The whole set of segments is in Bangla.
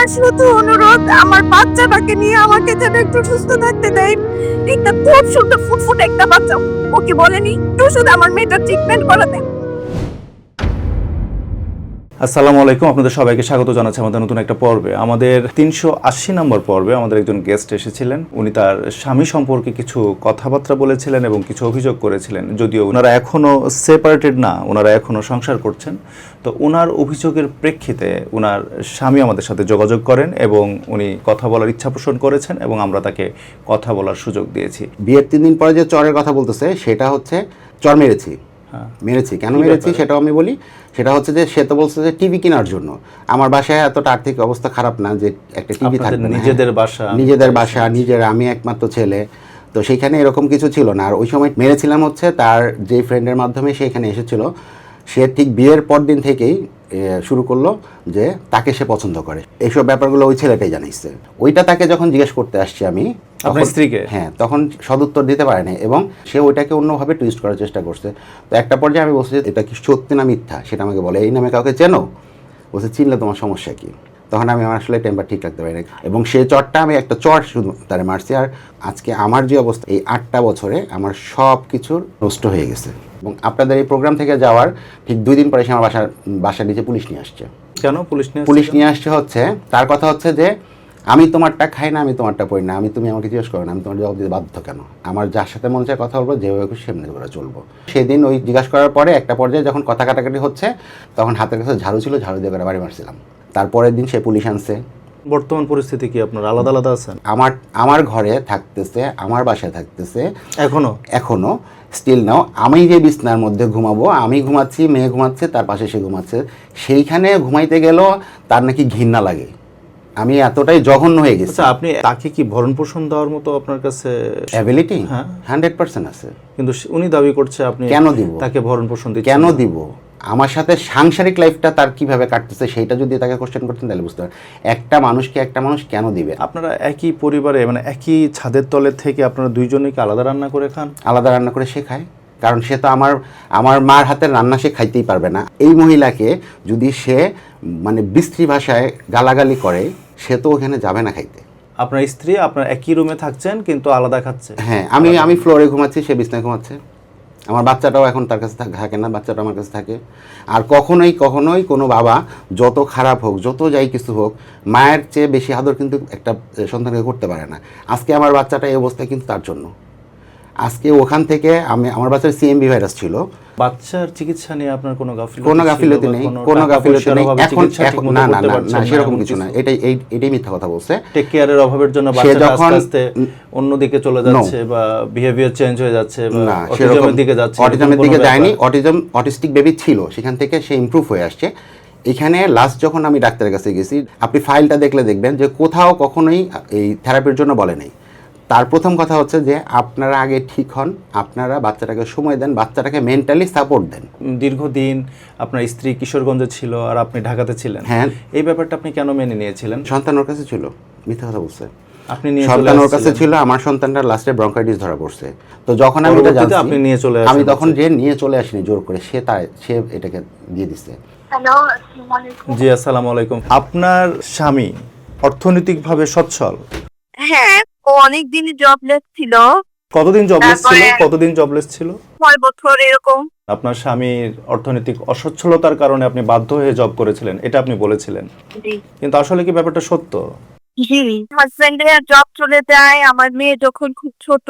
আমার শুধু অনুরোধ, আমার বাচ্চাটাকে নিয়ে আমাকে যেন একটু সুস্থ থাকতে দেয়। একটা খুব সুন্দর ফুটফুট একটা বাচ্চা। ওকে বলেনি? একটু শুধু আমার মেয়েটার ট্রিটমেন্ট করাতে। আসসালামু আলাইকুম, আপনাদের সবাইকে স্বাগত জানাচ্ছি আমাদের নতুন একটা পর্বে। আমাদের তিনশো আশি নম্বর পর্বে আমাদের একজন গেস্ট এসেছিলেন। উনি তার স্বামী সম্পর্কে কিছু কথাবার্তা বলেছিলেন এবং কিছু অভিযোগ করেছিলেন। যদিও ওনারা এখনও সেপারেটেড না, ওনারা এখনও সংসার করছেন। তো ওনার অভিযোগের প্রেক্ষিতে ওনার স্বামী আমাদের সাথে যোগাযোগ করেন এবং উনি কথা বলার ইচ্ছা পোষণ করেছেন এবং আমরা তাকে কথা বলার সুযোগ দিয়েছি। বিয়ের তিন দিন পরে যে চরের কথা বলতেছে, সেটা হচ্ছে চর মেরেছি। মেরেছি। কেন মেরেছি? সেটাও আমি বলি। সেটা হচ্ছে যে সে তো বলছে যে টিভি কেনার জন্য। আমার বাসায় এতটা আর্থিক অবস্থা খারাপ না যে একটা টিভি থাকবে নিজেদের বাসা। নিজেদের বাসা নিজের আমি একমাত্র ছেলে। তো সেইখানে এরকম কিছু ছিল না। আর ওই সময় মেরেছিলাম হচ্ছে তার যে ফ্রেন্ডের মাধ্যমে সে এখানে এসেছিল। সে ঠিক বিয়ের পর দিন থেকেই শুরু করল যে তাকে সে পছন্দ করে। এইসব ব্যাপারগুলো ওই ছেলেটাই জানাইছে ওইটা তাকে যখন জিজ্ঞেস করতে আসছি আমি আপনার স্ত্রীকে? হ্যাঁ তখন সদুত্তর দিতে পারেনি এবং সে ওইটাকে অন্যভাবে টুইস্ট করার চেষ্টা করছে। তো একটা পর্যায়ে আমি বলছি যে এটা কি সত্যি না মিথ্যা? সেটা আমাকে বলে এই নামে কাউকে চেনো? বলছে চিনলে তোমার সমস্যা কি? তখন আমি আমার আসলে টেম্পার ঠিক রাখতে পারি না এবং সে চরটা আমি একটা চর শুধু তারে মারছি। আর আজকে আমার যে অবস্থা এই আটটা বছরে আমার সব কিছুর নষ্ট হয়ে গেছে। এবং আপনাদের এই প্রোগ্রাম থেকে যাওয়ার ঠিক দুই দিন পরে সে আমার বাসার বাসার নিচে পুলিশ নিয়ে আসছে। কেন পুলিশ নিয়ে পুলিশ নিয়ে আসছে হচ্ছে তার কথা হচ্ছে যে আমি তোমারটা খাই না আমি তোমারটা পড়ি না আমি তুমি আমাকে জিজ্ঞেস করো না আমি তোমার জবাব দিতে বাধ্য কেন? আমার যার সাথে মনে চায় কথা বলব যেভাবে খুশি সেমনি করে চলবো। সেদিন ওই জিজ্ঞাসা করার পরে একটা পর্যায়ে যখন কথা কাটাকাটি হচ্ছে তখন হাতের কাছে ঝাড়ু ছিল ঝাড়ু দিয়ে করে বাড়ি মারছিলাম। তারপরের দিন সে পুলিশ আনছে। বর্তমান পরিস্থিতি কি আপনার? আলাদা আলাদা আছেন? আমার আমার ঘরে থাকতেছে আমার বাসায় থাকতেছে। এখনও? এখনও স্টিল নাও আমি যে বিছনার মধ্যে ঘুমাবো আমি ঘুমাচ্ছি মেয়ে ঘুমাচ্ছে তার পাশে সে ঘুমাচ্ছে। সেইখানে ঘুমাইতে গেলেও তার নাকি ঘৃণা লাগে। আমি এতটাই জঘন্য হয়ে গেছি। আচ্ছা আপনি তাকে কি ভরণ পোষণ দেওয়ার মতো আপনার কাছে অ্যাবিলিটি হ্যাঁ। হান্ড্রেড পার্সেন্ট আছে। কিন্তু উনি দাবি করছে আপনি কেন দিব? তাকে ভরণ পোষণ কেন দিব? আমার সাথে সাংসারিক লাইফটা তার কীভাবে কাটতেছে সেইটা যদি তাকে কোশ্চেন করতেন তাহলে বুঝতে পারেন একটা মানুষকে একটা মানুষ কেন দিবে? আপনারা একই পরিবারে মানে একই ছাদের তলে থেকে আপনারা দুইজনে কি আলাদা রান্না করে খান? আলাদা রান্না করে সে খায়। কারণ সে তো আমার আমার মার হাতের রান্না সে খাইতেই পারবে না। এই মহিলাকে যদি সে মানে বিশ্রী ভাষায় গালাগালি করে সে তো ওখানে যাবে না খাইতে। আপনার স্ত্রী আপনার একই রুমে থাকছেন কিন্তু আলাদা খাচ্ছে? হ্যাঁ আমি আমি ফ্লোরে ঘুমাচ্ছি সে বিছনায় ঘুমাচ্ছে। আমার বাচ্চাটাও এখন তার কাছে থাক- না বাচ্চাটা আমার কাছে থাকে। আর কখনোই কখনোই কোনো বাবা যত খারাপ হোক, যত যাই কিছু হোক, মায়ের চেয়ে বেশি আদর কিন্তু একটা সন্তানকে করতে পারে না। আজকে আমার বাচ্চাটা এই অবস্থায় কিন্তু তার জন্য। আজকে ওখান থেকে আমি আমার বাচ্চার সিএমবি ভাইরাস ছিল। বাচ্চার চিকিৎসা নিয়ে আপনার কোনো গাফিলতি কোনো গাফিলতি নেই কোনো গাফিলতি নেই। এখন এখন না না না সেরকম কিছু না। এটাই এই এটাই মিথ্যা কথা বলছে। টেক কেয়ারের অভাবের জন্য সে বাচ্চাটা আস্তে আস্তে অন্যদিকে চলে যাচ্ছে বা বিহেভিয়ার চেঞ্জ হয়ে যাচ্ছে বা অটিজমের দিকে যাচ্ছে অটিজমের দিকে যায়নি। অটিজম অটিস্টিক বেবি ছিল সেখান থেকে সে ইমপ্রুভ হয়ে আসছে। এখানে লাস্ট যখন আমি ডাক্তারের কাছে গেছি আপনি ফাইলটা দেখলে দেখবেন যে কোথাও কখনোই এই থেরাপির জন্য বলে নেই। তার প্রথম কথা হচ্ছে যে আপনারা আগে ঠিক হন আপনারা বাচ্চাটাকে সময় দেন বাচ্চাটাকে মেন্টালি সাপোর্ট দেন। দীর্ঘদিন আপনার স্ত্রী কিশোরগঞ্জে ছিল আর আপনি ঢাকাতে ছিলেন। হ্যাঁ। এই ব্যাপারটা আপনি কেন মেনে নিয়েছিলেন? সন্তান ওর কাছে ছিল মিথ্যা কথা বলছে। আপনি নিয়ে সন্তান ওর কাছে ছিল আমার সন্তানটা লাস্টে ব্রঙ্কাইটিস ধরা পড়ছে। তো যখন আমি এটা জানছি আপনি নিয়ে চলে আমি তখন যে নিয়ে চলে আসিনি জোর করে সে তাই সে এটাকে দিয়ে দিচ্ছে হ্যালো আসসালামু আলাইকুম। জি আসসালামু আলাইকুম। আপনার স্বামী অর্থনৈতিকভাবে সচ্ছল? হ্যাঁ ও অনেক দিনই জবলেস ছিল। কতদিন জবলেস ছিল? কতদিন জবলেস ছিল? ছয় বছর এরকম। আপনার স্বামীর অর্থনৈতিক অসচ্ছলতার কারণে আপনি বাধ্য হয়ে জব করেছিলেন এটা আপনি বলেছিলেন। কিন্তু আসলে কি ব্যাপারটা সত্য? জি। হাজবেন্ডের জব চলে যায় আমার মেয়ে যখন খুব ছোট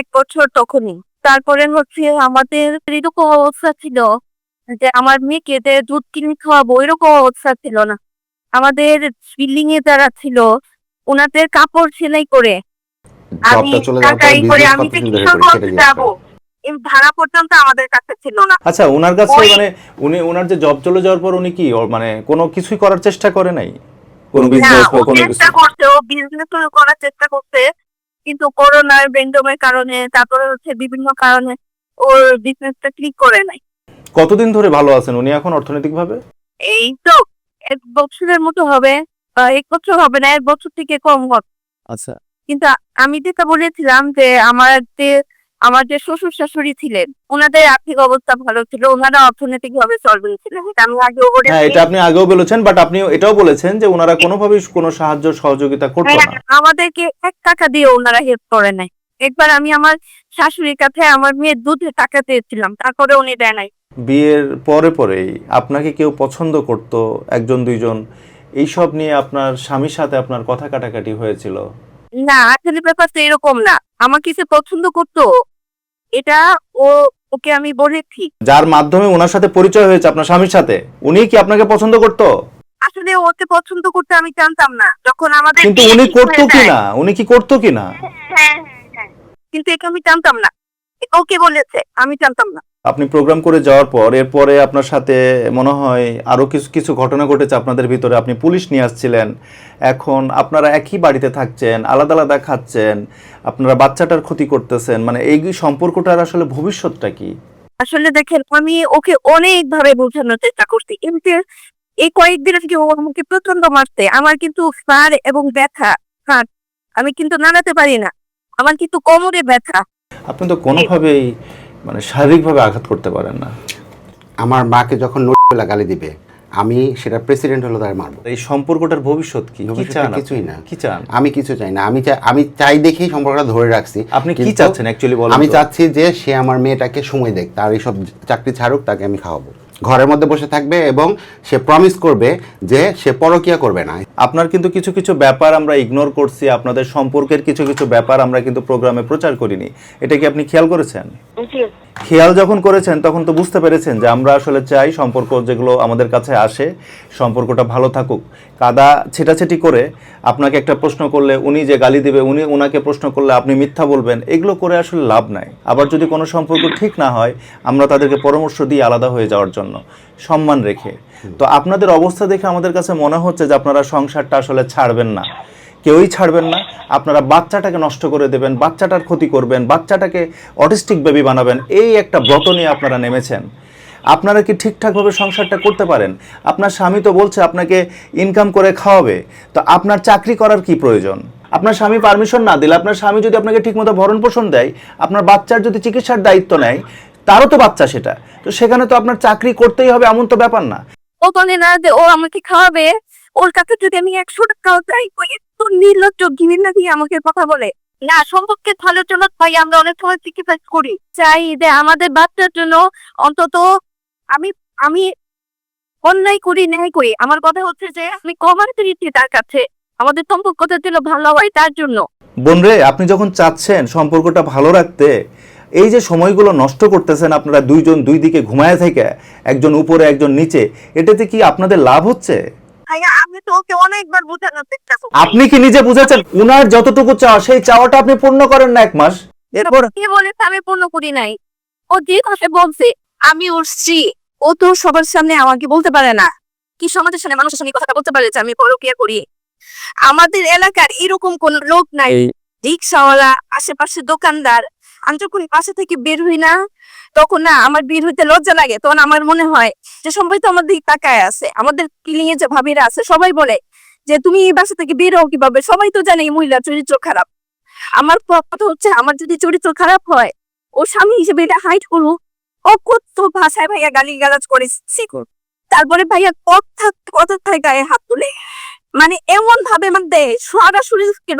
এক বছর তখনই। তারপরে হচ্ছে আমাদের এরকম অবস্থা ছিল যে আমার মেয়েকে যে দুধ কিনে খাওয়াবো এরকম অবস্থা ছিল না। আমাদের বিল্ডিং এ যারা ছিল ওনাদের কাপড় সেলাই করে আমি করে যে কিশোরগঞ্জ যাব এই ভাড়া পর্যন্ত আমাদের কাছে ছিল না। আচ্ছা ওনার কাছে মানে উনি ওনার যে জব চলে যাওয়ার পর উনি কি মানে কোনো কিছুই করার চেষ্টা করে নাই? কোনো বিজনেস বা কোনো কিছু? চেষ্টা করছে ও বিজনেস করার চেষ্টা করছে কিন্তু করোনার বেন্ডমের কারণে তারপরে হচ্ছে বিভিন্ন কারণে ওর বিজনেসটা ক্লিক করে নাই। কতদিন ধরে ভালো আছেন? উনি এখন অর্থনৈতিকভাবে? এই তো এক বছরের মতো হবে এক বছর হবে না এক বছর থেকে কম হবে। আচ্ছা কিন্তু আমি যেটা বলেছিলাম যে আমার যে আমার যে শ্বশুর শাশুড়ি ছিলেন ওনাদের আর্থিক অবস্থা ভালো ছিল ওনারা অর্থনৈতিক ভাবে সলভেন্ট ছিলেন। এটা আমি আগেও বলেছি। হ্যাঁ এটা আপনি আগেও বলেছেন বাট আপনি এটাও বলেছেন যে ওনারা কোনোভাবেই কোনো সাহায্য সহযোগিতা করতো হ্যাঁ, না। আমাদেরকে এক টাকা দিয়ে ওনারা হেল্প করে নাই। একবার আমি আমার শাশুড়ির কাছে আমার মেয়ের দুধে টাকা চেয়েছিলাম তারপরে উনি দেয় নাই। বিয়ের পরে পরেই আপনাকে কেউ পছন্দ করত একজন দুইজন এইসব নিয়ে আপনার স্বামীর সাথে আপনার কথা কাটাকাটি হয়েছিল? না আসলে ব্যাপারটা এরকম না। আমাকে সে পছন্দ করতো। এটা ও ওকে আমি বলেছি যার মাধ্যমে ওনার সাথে পরিচয় হয়েছে আপনার স্বামীর সাথে উনি কি আপনাকে পছন্দ করতো? আসলে ওকে পছন্দ করতে আমি জানতাম না। যখন আমাদের কিন্তু উনি করতো কি না উনি কি করতো কি না হ্যাঁ, হ্যাঁ, হ্যাঁ। কিন্তু এটা আমি জানতাম না। ওকে বলেছে আমি জানতাম না। আপনি প্রোগ্রাম করে যাওয়ার পর এরপরে আপনার সাথে মনে হয় আরও কিছু কিছু ঘটনা ঘটেছে আপনাদের ভিতরে। আপনি পুলিশ নিয়ে আসছিলেন। এখন আপনারা একই বাড়িতে থাকছেন আলাদা আলাদা খাচ্ছেন আপনারা বাচ্চাটার ক্ষতি করতেছেন। মানে এই সম্পর্কটার আসলে ভবিষ্যৎটা কি? আসলে দেখেন আমি ওকে অনেক ভাবে বোঝানোর চেষ্টা করছি। কিন্তু এই কয়েকদিন থেকে ও আমাকে প্রচণ্ড মারতে আমার কিন্তু ফার এবং ব্যথা হাত আমি কিন্তু নাড়াতে পারি না। আমার কিন্তু কোমরে ব্যথা। আপনি তো কোনোভাবেই মানে শারীরিকভাবে আঘাত করতে পারেন না। আমার মাকে যখন নোটবেলা গালি দিবে আমি সেটা প্রেসিডেন্ট হলো তার মারব। এই সম্পর্কটার ভবিষ্যৎ কি? কিছুই না। কি চান? আমি কিছু চাই না। আমি চাই আমি চাই দেখেই সম্পর্কটা ধরে রাখছি। আপনি কি চাচ্ছেন অ্যাকচুয়ালি বলেন আমি চাচ্ছি যে সে আমার মেয়েটাকে সময় দেখ তার এইসব চাকরি ছাড়ুক তাকে আমি খাওয়াবো। ঘরের মধ্যে বসে থাকবে এবং সে প্রমিস করবে যে সে পরকিয়া করবে না। আপনার কিন্তু কিছু কিছু ব্যাপার আমরা ইগনোর করছি আপনাদের সম্পর্কের কিছু কিছু ব্যাপার আমরা কিন্তু প্রোগ্রামে প্রচার করিনি। এটা কি আপনি খেয়াল করেছেন? খেয়াল যখন করেছেন তখন তো বুঝতে পেরেছেন যে আমরা আসলে চাই সম্পর্ক যেগুলো আমাদের কাছে আসে সম্পর্কটা ভালো থাকুক। কাদা ছেটাছেটি করে আপনাকে একটা প্রশ্ন করলে উনি যে গালি দিবে উনি ওনাকে প্রশ্ন করলে আপনি মিথ্যা বলবেন এগুলো করে আসলে লাভ নাই। আবার যদি কোনো সম্পর্ক ঠিক না হয় আমরা তাদেরকে পরামর্শ দিই আলাদা হয়ে যাওয়ার জন্য। সম্মান রেখে। তো আপনাদের অবস্থা দেখে আমাদের কাছে মনে হচ্ছে যে আপনারা সংসারটা আসলে ছাড়বেন না। কেউই ছাড়বেন না। আপনারা বাচ্চাটাকে নষ্ট করে দেবেন, বাচ্চাটার ক্ষতি করবেন, বাচ্চাটাকে অটিস্টিক বেবি বানাবেন, এই একটা ব্রত নিয়ে আপনারা নেমেছেন। আপনারা কি ঠিকঠাকভাবে সংসারটা করতে পারেন? আপনার স্বামী তো বলছে আপনাকে ইনকাম করে খাওয়াবে। তো আপনার চাকরি করার কি প্রয়োজন? আপনার স্বামী পারমিশন না দিলে আপনার স্বামী যদি আপনাকে ঠিকমতো ভরণ পোষণ দেয়, আপনার বাচ্চার যদি চিকিৎসার দায়িত্ব নেয় তারও তো বাচ্চা সেটা। তো সেখানে তো আপনার চাকরি করতেই হবে এমন তো ব্যাপার না। ও বলে না যে ও আমাকে খাওয়াবে। ওর কাছে যদি আমি একশো টাকাও চাই ও একটু নির্লজ্জ ঘৃণা দিয়ে আমাকে কথা বলে। না সম্পর্কে ভালো জন্য ভাই আমরা অনেক সময় স্যাক্রিফাইস করি। চাই যে আমাদের বাচ্চার জন্য অন্তত আমি আমি অন্যায় করি ন্যায় করি। আমার কথা হচ্ছে যে আমি কমার দিচ্ছি তার কাছে। আমাদের সম্পর্কটা যেন ভালো হয় তার জন্য। বোনরে আপনি যখন চাচ্ছেন সম্পর্কটা ভালো রাখতে এই যে সময়গুলো নষ্ট করতেছেন আপনারা দুইজন দুই দিকে ঘুমায় থেকে একজন উপরে একজন নিচে এটাতে কি আপনাদের লাভ হচ্ছে? আমি তো ওকে অনেকবার বোঝানোর আপনি কি নিজে বুঝেছেন? উনার যতটুকু চাওয়া সেই চাওয়াটা আপনি পূর্ণ করেন না এক মাস? এরপর কে বলেছে আমি পূর্ণ করি নাই। ও যে কথা বলছে আমি ওর স্ত্রী ও তো সবার সামনে আমাকে বলতে পারে না। কি সমাজের সামনে মানুষের সামনে কথা বলতে পারে যে আমি পরকিয়া করি? আমাদের এলাকার এরকম কোন লোক নাই। রিক্সাওয়ালা আশেপাশে দোকানদার আমি যখন পাশে থেকে বের হই না, তখন না আমার বের হইতে লজ্জা লাগে। তখন আমার মনে হয় যে, সবাই তো আমাদের দিকে তাকায় আছে। আমাদের ক্লিনিং যে ভাবিরা আছে, সবাই বলে যে, তুমি এই বাসা থেকে বের হও কীভাবে? সবাই তো জানে এই মহিলার চরিত্র খারাপ। আমার কথা হচ্ছে, আমার যদি চরিত্র খারাপ হয়, ও স্বামী হিসেবে এটা হাইট করুক। ও কত ভাষায় ভাইয়া গালি গালাজ করে। তারপরে ভাইয়া কথা কথা গায়ে হাত তুলে। মানে এমন ভাবে মানে সারা শরীরকে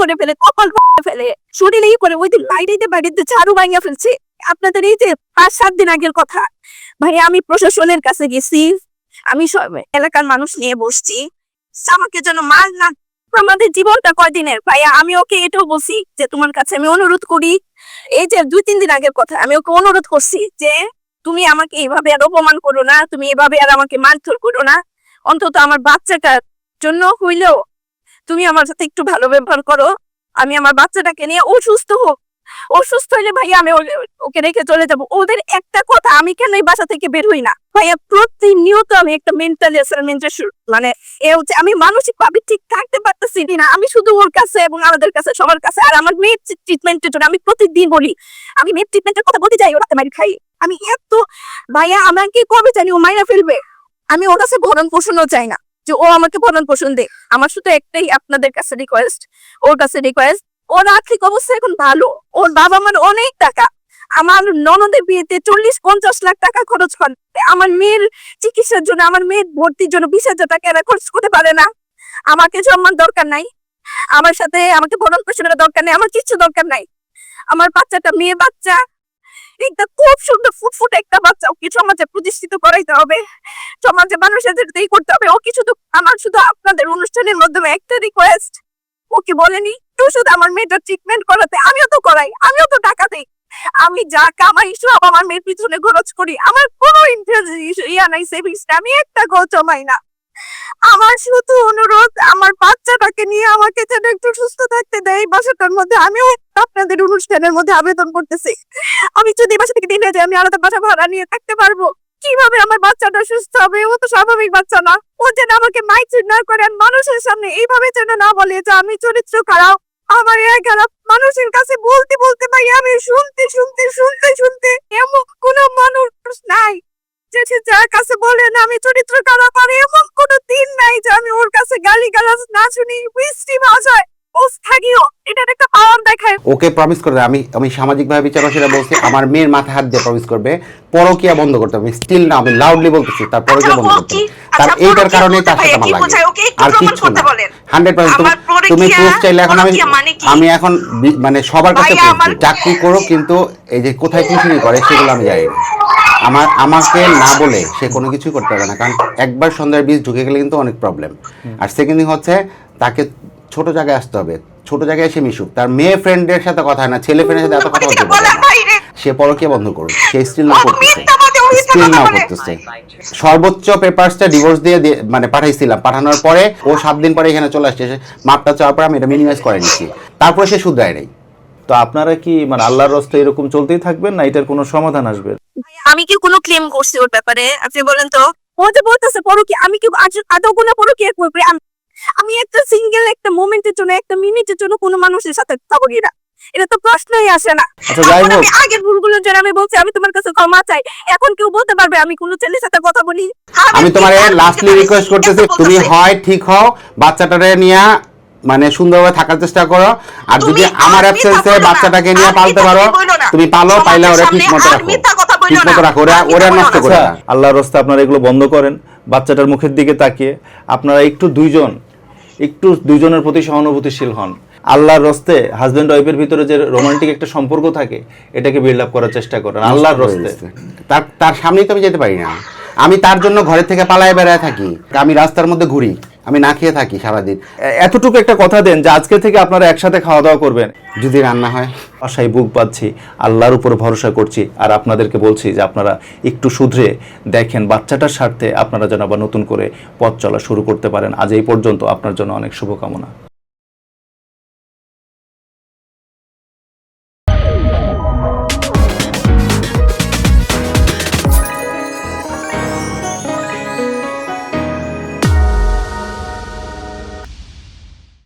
করে ফেলে, কপাল ফেলে। শরীরেই করে ওই দিন বাইরে বাড়িতে ঝাড়ু ভাঙিয়ে ফেলছে। আপনাদের এই যে পাঁচ, সাত দিন আগের কথা। ভাই, আমি প্রশাসনের কাছে গেছি। আমি সব এলাকার মানুষ নিয়ে বসছি। আমাকে যেন মার না, আমাদের জীবনটা কয়দিনের? ভাইয়া, আমি ওকে এটাও বলছি যে, তোমার কাছে আমি অনুরোধ করি। এই যে দুই, তিন দিন আগের কথা, আমি ওকে অনুরোধ করছি যে, তুমি আমাকে এইভাবে আর অপমান করো না। তুমি এভাবে আর আমাকে মারধর করো না। অন্তত আমার বাচ্চাটার জন্য হইলেও তুমি আমার সাথে একটু ভালো ব্যবহার করো। আমি আমার বাচ্চাটাকে নিয়ে অসুস্থ হোক। অসুস্থ হইলে ভাইয়া আমি ওকে- রেখে চলে যাব। ওদের একটা কথা, আমি কেন এই বাসা থেকে বের হই না? ভাইয়া প্রতিনিয়ত আমি একটা মেন্টালি মানে এ হচ্ছে আমি মানসিক ভাবে ঠিক থাকতে পারতেছি না আমি শুধু ওর কাছে এবং আমাদের কাছে, সবার কাছে, আর আমার মেয়ের ট্রিটমেন্টের জন্য আমি প্রতিদিন বলি, আমি মেয়ের ট্রিটমেন্টের কথা বলতে যাই, ওর মারি খাই। আমি এত, ভাইয়া আমাকে কবে জানি ও মাইনা ফেলবে? আমি ওর কাছে ভরণ পোষণও চাই না। যে ও আমাকে ভরণ পোষণ দে। আমার শুধু একটাই আপনাদের কাছে রিকোয়েস্ট ওর কাছে রিকোয়েস্ট ওর আর্থিক অবস্থা এখন ভালো, ওর বাবা মার অনেক টাকা। আমার ননদের বিয়েতে চল্লিশ পঞ্চাশ লাখ টাকা খরচ করে। আমার মেয়ের চিকিৎসার জন্য, আমার মেয়ের ভর্তির জন্য বিশ হাজার টাকা এরা খরচ করতে পারে না। আমাকে সম্মান দরকার নাই। আমার সাথে আমাকে ভরণ পোষণের দরকার নেই, আমার কিছু দরকার নাই। আমার বাচ্চাটা, মেয়ে বাচ্চা একটা খুব সুন্দর ফুটফুটে একটা বাচ্চা ওকে সমাজে প্রতিষ্ঠিত করাইতে হবে। সমাজে মানুষের এই করতে হবে, ও কিছু তো আমার শুধু আপনাদের অনুষ্ঠানের মাধ্যমে একটা রিকোয়েস্ট ওকে বলেনি? তো শুধু আমার মেয়েটার ট্রিটমেন্ট করাতে, আমিও তো করাই, আমিও তো টাকা দিই। আমি যা কামাই, সব আমার মেয়ের পিছনে খরচ করি। আমার কোনো ইন্টারেস্ট ইয়া নাই সেভিংস আমি একটা গো জমাই না। আমার শুধু অনুরোধ, আমার বাচ্চাটাকে নিয়ে আমাকে যেন একটু সুস্থ থাকতে দেয়। এই বাসাটার মধ্যে আমিও আপনাদের অনুষ্ঠানের মধ্যে আবেদন করতেছি। আমি যদি এই বাসা থেকে দিনে যাই, আমি আলাদা বাসা ভাড়া নিয়ে থাকতে পারব। কীভাবে আমার বাচ্চাটা সুস্থ হবে? ও তো স্বাভাবিক বাচ্চা না। ও যেন আমাকে মাইচিট না করে আর মানুষের সামনে এইভাবে যেন না বলে যে আমি চরিত্র খারাপ। আমার এ খারাপ মানুষের কাছে বলতে বলতে ভাই, আমি শুনতে শুনতে শুনতে শুনতে এমন কোনো মানুষ নাই। যে যার কাছে বলেন আমি চরিত্র কারা আর এমন কোনো দিন নাই যে আমি ওর কাছে গালি গালাজ না শুনি বৃষ্টি ভাষায়। থাকিও এটার একটা পাওয়ার দেখায় ওকে প্রমিস করে। আমি আমি সামাজিকভাবে বিচার সেটা বলছি আমার মেয়ের মাথায় হাত দিয়ে প্রমিস করবে পরকিয়া বন্ধ করতে হবে স্টিল না আমি লাউডলি বলতেছি তার পরকিয়া বন্ধ করতে হবে তার আচ্ছা, এইটার কারণে বলতে তার সাথে আমার লাগে বোঝায়? ওকে একটু আর করতে না হান্ড্রেড আমার তুমি প্রুফ চাইলে এখন আমি মানে কি? আমি এখন মানে সবার কাছে। চাকরি করো কিন্তু এই যে কোথায় টিউশনি করে সেগুলো আমি জানি না আমার আমাকে না বলে সে কোনো কিছু করতে পারবে না কারণ একবার সন্ধ্যার বীজ ঢুকে গেলে কিন্তু অনেক প্রবলেম আর সেকেন্ড থিং হচ্ছে তাকে ছোট জায়গায় আসতে হবে। ছোট জায়গায় এসে মিশুক। তার মেয়ে ফ্রেন্ডের সাথে কথা হয় না ছেলে ফ্রেন্ডের সাথে এত কথা বলতে পারে সে পরকীয়া বন্ধ করুক। সে স্টিল না করতেছে। স্টিল না করতেছে। সর্বোচ্চ পেপারসটা ডিভোর্স দিয়ে মানে পাঠাইছিলাম। পাঠানোর পরে ও সাত দিন পরে এখানে চলে আসছে। মাপটা চাওয়ার পর আমি এটা মিনিমাইজ করে নিচ্ছি। তারপরে সে শুধরায় নেই। তো আপনারা কি মানে আল্লাহর রস্তে এরকম চলতেই থাকবেন না এটার কোনো সমাধান আসবে? আমি কি কোনো ক্লেম করছি ওর ব্যাপারে? আপনি বলেন তো। ও যে বলতেছে পড়ো কি আমি কি আজ- আদৌ কোনো পড়ো কি করি আমি- একটা সিঙ্গেল একটা মোমেন্টের জন্য একটা মিনিটের জন্য কোনো মানুষের সাথে থাকব কি না এটা তো প্রশ্নই আসে না। আচ্ছা আমি আগের ভুলগুলোর জন্য আমি বলছি আমি তোমার কাছে ক্ষমা চাই। এখন কেউ বলতে পারবে আমি কোনো ছেলের সাথে কথা বলি। আমি তোমার লাস্টলি রিকোয়েস্ট করতেছি তুমি হয় ঠিক হও বাচ্চাটারে নিয়ে মানে সুন্দরভাবে থাকার চেষ্টা করো। আর যদি আমার আর অ্যাবসেন্সে। বাচ্চাটাকে নিয়ে পালতে পারো। তুমি পালো পাইলে ওরা ঠিক মতো রাখো। ঠিক মতো রাখো ওরা ওরা নষ্ট করে আচ্ছা আল্লাহর রস্তে আপনারা এগুলো বন্ধ করেন বাচ্চাটার মুখের দিকে তাকিয়ে। আপনারা একটু দুইজন একটু দুজনের প্রতি সহানুভূতিশীল হন। আল্লাহর রস্তে হাজব্যান্ড ওয়াইফের ভিতরে যে রোমান্টিক একটা সম্পর্ক থাকে এটাকে বিল্ড আপ করার চেষ্টা করেন। আল্লাহর রস্তে। তার তার সামনেই তো আমি যেতে পারি না। আমি তার জন্য ঘরের থেকে পালায় বেড়ায় থাকি। আমি রাস্তার মধ্যে ঘুরি। আমি না খেয়ে থাকি সারাদিন। এতটুকু একটা কথা দেন যে আজকে থেকে আপনারা একসাথে খাওয়া দাওয়া করবেন। যদি রান্না হয় আশায় বুক পাচ্ছি আল্লাহর উপর ভরসা করছি, আর আপনাদেরকে বলছি যে আপনারা একটু শুধরে দেখেন, বাচ্চাটার স্বার্থে আপনারা যেন আবার নতুন করে পথ চলা শুরু করতে পারেন। আজ এই পর্যন্ত আপনার জন্য অনেক শুভকামনা।